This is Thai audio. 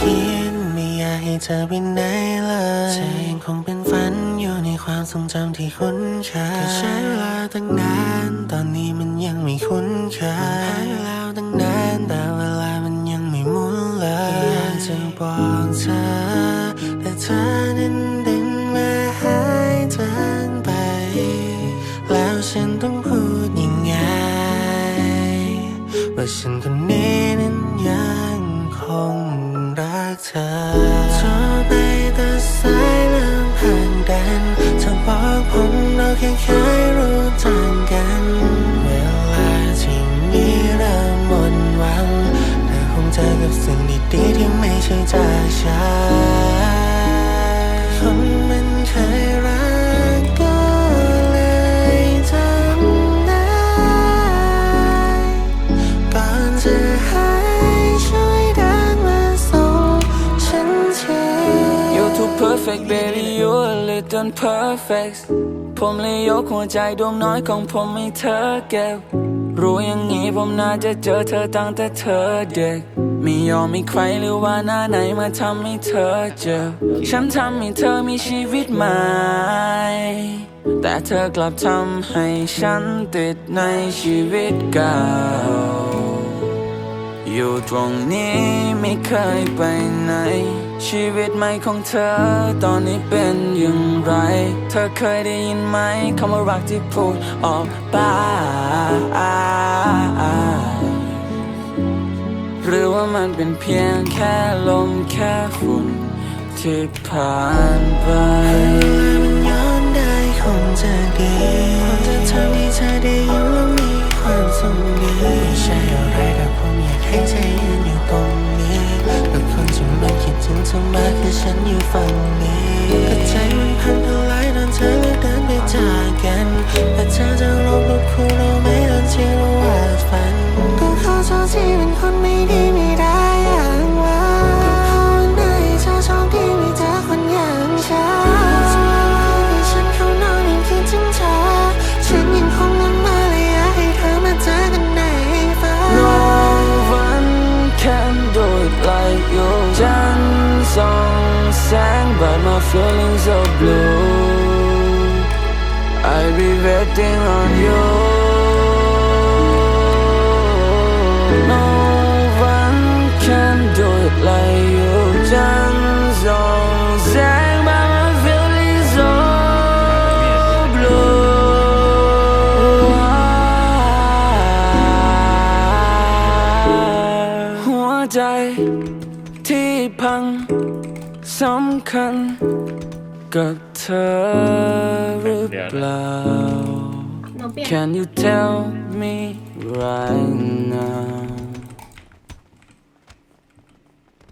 จะคิดไม่อยากให้เธอไปไหนเลยเธอยังคงเป็นฝันอยู่ในความทรงจำที่คุ้นเคยก็ใช้เวลาตั้งนาน ตอนนี้มันยังไม่คุ้นเคยผ่านไปแล้วตั้งนานแต่เวลามันยังไม่หมุนเลยอยากจะบอกเธอแต่เธอนั้นดึงมาหายจางไป แล้วฉันต้องพูดยังไงว่าฉันคนนี้นั้น รักเธอไปแต่สายน้ำผ่างกันเธอบอกผมเราแค่แค่รู้จักกัน เวลาที่มีเริ่มหมดหวังแต่คงเจอกับสิ่งดีๆที่ไม่ใช่จากฉัน perfect baby you're a little perfect ผมเลยยกหัวใจดวงน้อยของผมให้เธอเก็บ รู้อย่างนี้ผมน่าจะเจอเธอตั้งแต่เธอเด็ก ไม่ยอมมีใครหรือว่าหน้าไหนมาทำให้เธอเจ็บฉันทำให้เธอมีชีวิตใหม่ แต่เธอกลับทำให้ฉันติดในชีวิตเก่า อยู่ตรงนี้ไม่เคยไปไหน ชีวิตใหม่ของเธอตอนนี้เป็นอย่างไร เธอเคยได้ยินไหมคำว่ารักที่พูดออกไปหรือว่ามันเป็นเพียงแค่ลมแค่ฝุ่นที่ผ่านไปมันย้อนได้คงจะดีคงจะทำให้เธอได้ยิ้มและมีความสุข ฝั่งนี้ก็ใจมันพันเทลายตอนเธอเลือกเดินไปจากกันแต่เธอจะลบลบคู่เราไม่ตอนที่เราวาดฝันก็ขอโทษที่เป็นคน but my feelings are blue I'll be waiting on you No one can do it like you ฉันส่องแสง but my feelings are blue หัวใจที่พัง สำคัญกับเธอหรือเปล่าหนูเปลี่ยน Can you tell me right now